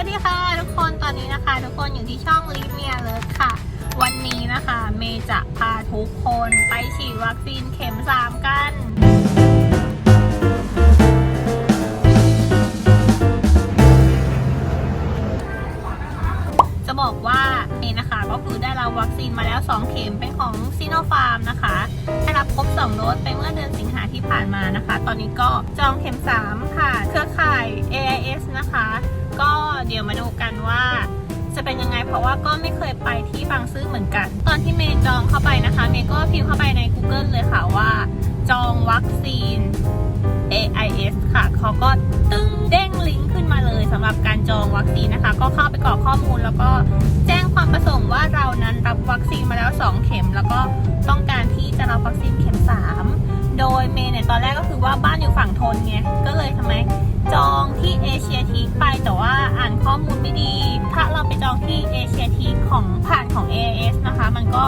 วัสดีค่ะทุกคนตอนนี้นะคะ ทุกคนอยู่ที่ช่องลิฟเมียเลิฟค่ะ วันนี้นะคะ เมย์จะพาทุกคนไปฉีดวัคซีนเข็ม 3 กันจะบอกว่าเมย์นะคะก็คือได้รับวัคซีนมาแล้ว 2 เข็มเป็นของซีโนฟาร์มนะคะ ได้รับครบ2โดสไปเมื่อเดือนสิงหาที่ผ่านมานะคะ ตอนนี้ก็จองเข็ม3ผ่านเครือข่าย AIS นะคะ ก็เดี๋ยวมาดูกันว่า จะเป็นยังไงเพราะว่าก็ไม่เคยไปที่บางซื่อเหมือนกัน ตอนที่เมย์จองเข้าไปนะคะ เมย์ก็พิมพ์เข้าไปใน Google เลยค่ะว่า จองวัคซีน AIS ค่ะเขาก็ตึ้งเด้งลิงก์ขึ้นมาเลยสำหรับการจองวัคซีนนะคะ ก็เข้าไปกรอกข้อมูลแล้วก็แจ้งความประสงค์ว่าเรานั้นรับวัคซีนมาแล้ว 2 เข็ม แล้วก็ต้องการที่จะรับวัคซีนเข็ม 3 โดยเมย์เนี่ยตอนแรกก็คือว่าบ้านอยู่ฝั่งทนไงก็เลยทำไมจองที่เอเชียทีไปแต่ ว่าอ่ดี ถ้าเราไปจองที่เอเชียทีของผ่านของ AIS นะคะ มันก็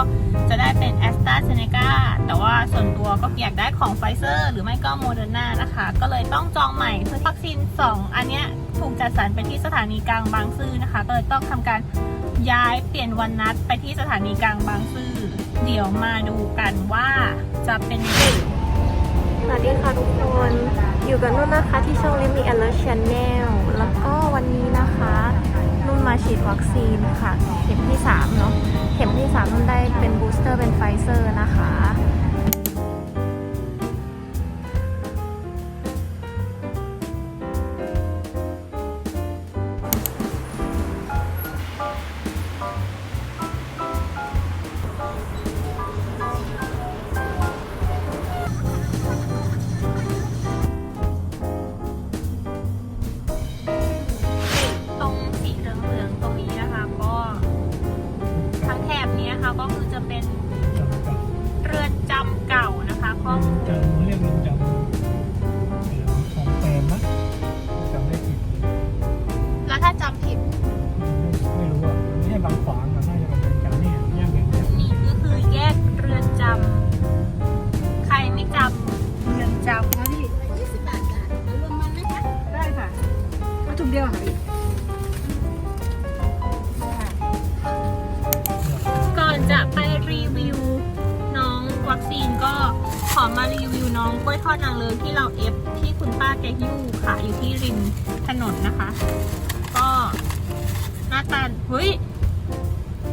จะได้เป็น a s t r a z เซ e c a แต่ว่าส่วนตัวก็อยากได้ของไฟเซอร์หรือไม่ก็โมเดอร์นานะคะ ก็เลยต้องจองใหม่เพื่อวัคซีน 2 อันเนี้ยถูกจัดสรรไปที่สถานีกลางบางซื่อนะคะ ก็เลยต้องทำการย้ายเปลี่ยนวันนัดไปที่สถานีกลางบางซื่อ เดี๋ยวมาดูกันว่าจะเป็นยังไงสวัสดีค่ะทุกคน อยู่กับนุ่นนะคะที่ช่อง l i m i Alert Channel แล้วก็วันนี้นะคะ มาฉีดวัคซีนค่ะ เข็มที่3เนาะ เข็มที่3นุ่นได้เป็นบูสเตอร์เป็นไฟเซอร์นะคะ เดียวก่อนจะไปรีวิวน้องวัคซีนก็ขอมารีวิวน้องกล้วยทอดนางเลิงที่เราเอฟที่คุณป้าแกหิ้วขายอยู่ที่ริมถนนนะคะ ก็หน้าตาเฮ้ย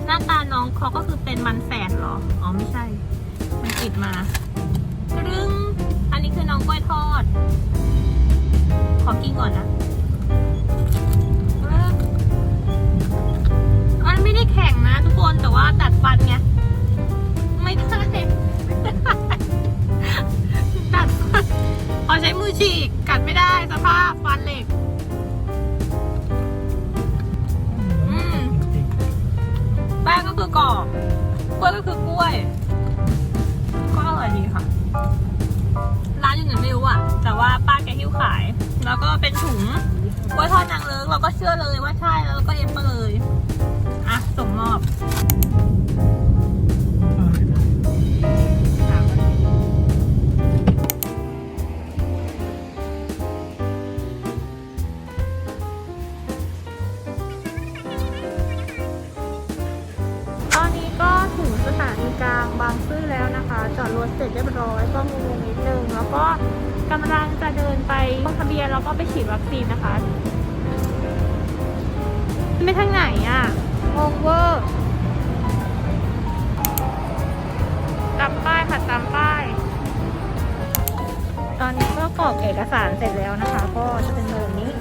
หน้าตาน้องเขาก็คือเป็นมันแฝดเหรอ อ๋อไม่ใช่ มันติดมารึงอันนี้คือน้องกล้วยทอด ขอกินก่อนนะ ไม่ได้แข็งนะทุกคนแต่ว่าดัดฟันไงไม่ได้ ดัดฟันเอใช้มือฉีกกัดไม่ได้สภาพฟันเหล็กอืมแป้งก็คือกรอบกล้วยก็คือกล้วย ก็อร่อยดีค่ะ ร้านอยู่ไหนไม่รู้อะ แต่ว่าป้าแกหิ้วขาย แล้วก็เป็นถุงกล้วยทอดนางเลิงเราก็เชื่อเลยว่าใช่ รถเสร็จเรียบร้อยก็งงๆนิดนึงแล้วก็กำลังจะเดินไปลงทะเบียนแล้วก็ไปฉีดวัคซีนนะคะ ไม่ทางไหนอะงงเวอร์ตามป้ายค่ะตามป้าย ตอนนี้ก็กรอกเอกสารเสร็จแล้วนะคะ ก็จะเป็นแบบนี้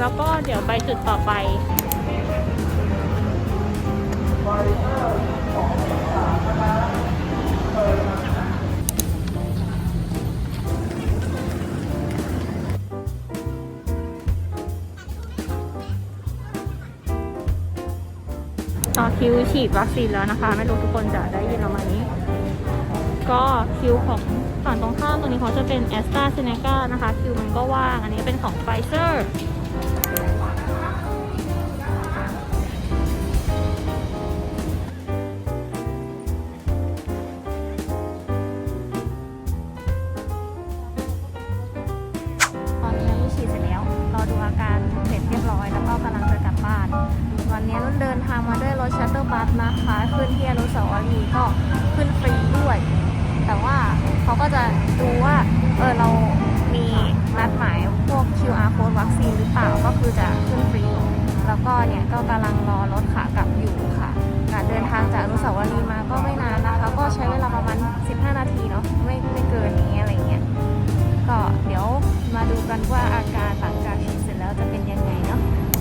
แล้วก็เดี๋ยวไปจุดต่อไป ฉีดวัคซีนแล้วนะคะ ไม่รู้ทุกคนจะได้ยินเราไหมก็คิวของฝั่งตรงข้ามตรงนี้เขาจะเป็นแอสตราเซเนกานะคะ คิวมันก็ว่าง อันนี้เป็นของไฟเซอร์ตอนนี้ฉีดเสร็จแล้ว รอดูอาการเสร็จเรียบร้อย แล้วก็กำลังจะกลับบ้าน วันนี้รุ่นเดินทางมาด้วยรถชัตเตอร์บัสนะคะ ขึ้นที่อนุสาวรีย์ก็ขึ้นฟรีด้วย แต่ว่าเขาก็จะดูว่า เออเรา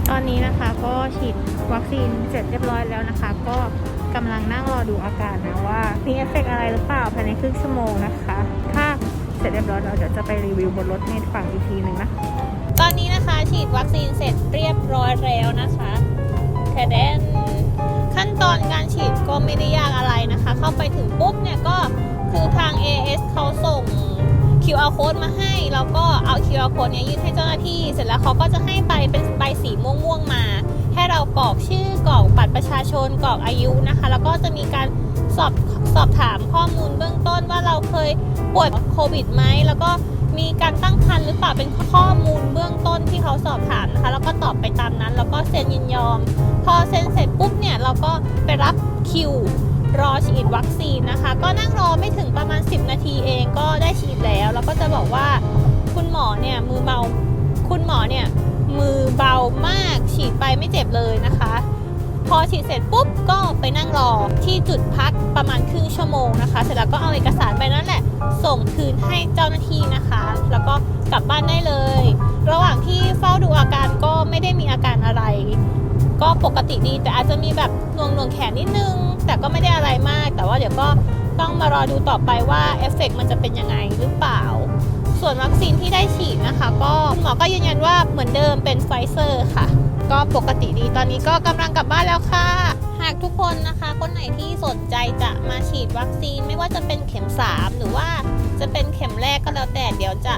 ตอนนี้นะคะก็ฉีดวัคซีนเสร็จเรียบร้อยแล้วนะคะ ก็กำลังนั่งรอดูอาการนะว่ามีเอฟเฟกต์อะไรหรือเปล่าภายในครึ่งชั่วโมงนะคะ ถ้าเสร็จเรียบร้อยเราเดี๋ยวจะไปรีวิวบนรถให้ฟังอีกทีหนึ่งนะตอนนี้นะคะฉีดวัคซีนเสร็จเรียบร้อยแล้วนะคะแต่แดนขั้นตอนการฉีดก็ไม่ได้ยากอะไรนะคะ เข้าไปถึงปุ๊บเนี่ยก็คือทาง AS เขาส่ง QR code มาให้ แล้วก็เอา QR code เนี้ยยื่นให้เจ้าหน้าที่ เสร็จแล้วเขาก็จะให้ใบเป็นใบสีม่วงๆมา ให้เรากรอกชื่อกรอกบัตรประชาชนกรอกอายุนะคะ แล้วก็จะมีการสอบสอบถามข้อมูลเบื้องต้นว่าเราเคยป่วยโควิดไหมแล้วก็มีการตั้งครรภ์หรือเปล่าเป็นข้อมูลเบื้องต้นที่เขาสอบถามนะคะ แล้วก็ตอบไปตามนั้น แล้วก็เซ็นยินยอม พอเซ็นเสร็จปุ๊บเนี่ยเราก็ไปรับคิว รอฉีดวัคซีนนะคะ ก็นั่งรอไม่ถึงประมาณ 10 นาทีเองก็ได้ฉีดแล้ว แล้วก็จะบอกว่าคุณหมอเนี่ยมือเบาคุณหมอเนี่ยมือเบามากฉีดไปไม่เจ็บเลยนะคะ พอฉีดเสร็จปุ๊บก็ไปนั่งรอที่จุดพักประมาณครึ่งชั่วโมงนะคะ เสร็จแล้วก็เอาเอกสารไปนั่นแหละ ส่งคืนให้เจ้าหน้าที่นะคะ แล้วก็กลับบ้านได้เลย ระหว่างที่เฝ้าดูอาการก็ไม่ได้มีอาการอะไร ก็ปกติดี แต่อาจจะมีแบบหน่วงหน่วงแขนนิดนึง แต่ก็ไม่ได้อะไรมาก แต่ว่าเดี๋ยวก็ต้องมารอดูต่อไปว่าเอฟเฟกต์มันจะเป็นยังไงหรือเปล่า ส่วนวัคซีนที่ได้ฉีดนะคะ ก็หมอก็ยืนยันว่าเหมือนเดิมเป็นไฟเซอร์ค่ะ ก็ปกติดีตอนนี้ก็กำลังกลับบ้านแล้วค่ะ หากทุกคนนะคะ คนไหนที่สนใจจะมาฉีดวัคซีนไม่ว่าจะเป็นเข็ม 3 หรือว่าจะเป็นเข็มแรกก็แล้วแต่เดี๋ยวจะ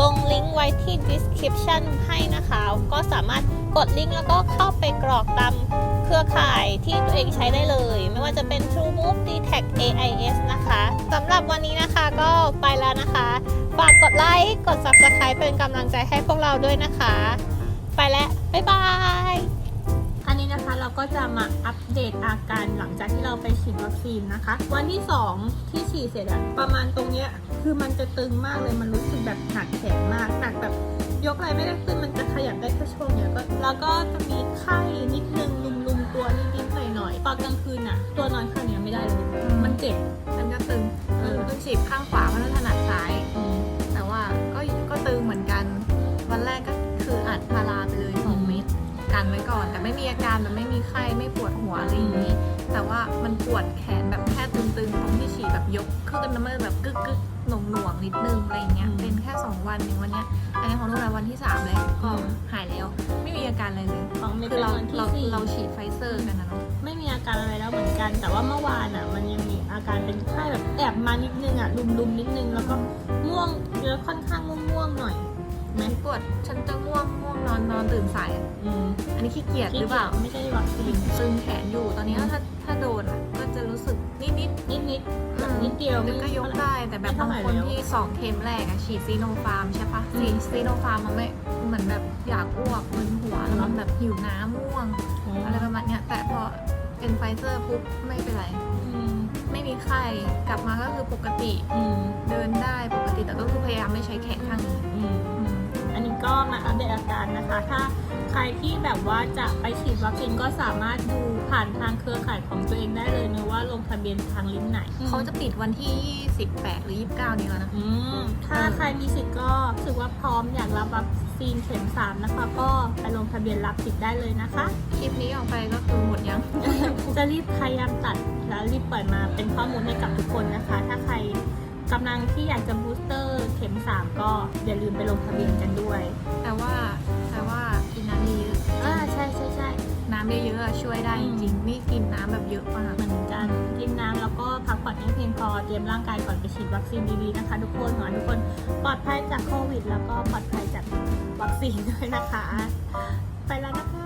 ลงลิงก์ไว้ที่ description ให้นะคะ ก็สามารถกดลิงก์แล้วก็เข้าไปกรอกตามเครือข่ายที่ตัวเองใช้ได้เลย ไม่ว่าจะเป็น TrueMove d t a c AIS นะคะสำหรับวันนี้นะคะก็ไปแล้วนะคะ ฝากกดไลค์ กด Subscribe เป็นกำลังใจให้พวกเราด้วยนะคะ ไปแล้ว บ๊ายบาย เราก็จะมาอัปเดตอาการหลังจากที่เราไปฉีดวัคซีนนะคะ วันที่ 2 ที่ฉีดเสร็จอะประมาณตรงเนี้ยคือมันจะตึงมากเลยมันรู้สึกแบบหนักแขนมากหนักแบบยกอะไรไม่ได้ขึ้นมันจะขยับได้แค่ช่วงเนี้ยก็แล้วก็จะมีไข้นิดนึงลุมๆตัวนิดๆหน่อยๆตอนกลางคืนอะตัวนอนข้างเนี้ยไม่ได้เลยมันเจ็บมันก็ตึงเออต้องฉีดข้างขวาเพราะถนัด ดกันไว้ก่อน แต่ไม่มีอาการมันไม่มีไข้ไม่ปวดหัวอะไรอย่างนี้ แต่ว่ามันปวดแขนแบบแค่ตึงๆตรงที่ฉีดแบบยกขึ้นแล้วมันแบบกึกกึกหน่วงหน่วงๆนิดนึงอะไรอย่างเงี้ยอืมเป็นแค่สองวันเองวันเนี้ยอันนี้ของลูกเราวันที่สามแล้วก็อืมหายแล้วไม่มีอาการอะไรเลยของเมคือเราวันที่เราสี่เราฉีดไฟเซอร์กันนะเนาะไม่มีอาการอะไรแล้วเหมือนกัน แต่ว่าเมื่อวานอะมันยังมีอาการเป็นไข้แบบแอบมานิดนึงอะลุมๆนิดนึงแล้วก็ม่วงเยอะค่อนข้างม่วงๆหน่อย ไหมมันปวดฉันจะง่วงง่วงนอนนอนตื่นสาย อืมอันนี้ขี้เกียจหรือเปล่าไม่ใช่วัคซีนตึงแขนอยู่ตอนนี้ถ้าถ้าโดนอะก็จะรู้สึกนิดนิดนิดๆๆนิดเดียวมันก็ยกได้แต่แบบไม่เท่าบางไหร่คนแล้วที่สองเข็มแรกอะฉีดซีโนฟาร์มใช่ปะอืมฉีดซีโนฟาร์มมันไม่เหมือนแบบอยากอ้วกมึนหัวแล้วก็แบบหิวน้ำม่วง อะไรประมาณเนี้ยแต่พอเป็นไฟเซอร์ปุ๊บไม่เป็นไร อืมไม่มีไข้กลับมาก็คือปกติอืมเดินได้ปกติแต่ก็คือพยายามไม่ใช้แขนข้างนี้อืม อืมอันนี้ ก็มาอัปเดตอาการนะคะ ถ้าใครที่แบบว่าจะไปฉีดวัคซีนก็สามารถดูผ่านทางเครือข่ายของตัวเองได้เลยนะว่าลงทะเบียนทางลิงก์ไหนเขาจะปิดวันที่28หรือ 29 นี้แล้วนะอืมถ้าใครมีสิทธิ์ก็รู้สึกว่าพร้อมอยากรับวัคซีนเข็มสามนะคะ ก็ไปลงทะเบียนรับสิทธิ์ได้เลยนะคะ คลิปนี้ออกไปก็คือหมดยัง จะรีบพยายามตัดแล้วรีบปล่อยมาเป็นข้อมูลให้กับทุกคนนะคะ ถ้าใคร กำลังที่อยากจะบูสเตอร์เข็ม 3 ก็อย่าลืมไปลงทะเบียนกันด้วย แต่ว่าแต่ว่ากินน้ำเยอะอ่าใช่ใช่ใช่ๆน้ำเยอะๆอะช่วยได้จริงๆนี่กินน้ำแบบเยอะมากเหมือนกันกินน้ำแล้วก็พักผ่อนให้เพียงพอเตรียมร่างกายก่อนไปฉีดวัคซีนดีๆนะคะทุกคนขอให้ทุกคนปลอดภัยจากโควิด แล้วก็ปลอดภัยจากวัคซีนด้วยนะคะ ไปแล้วนะคะ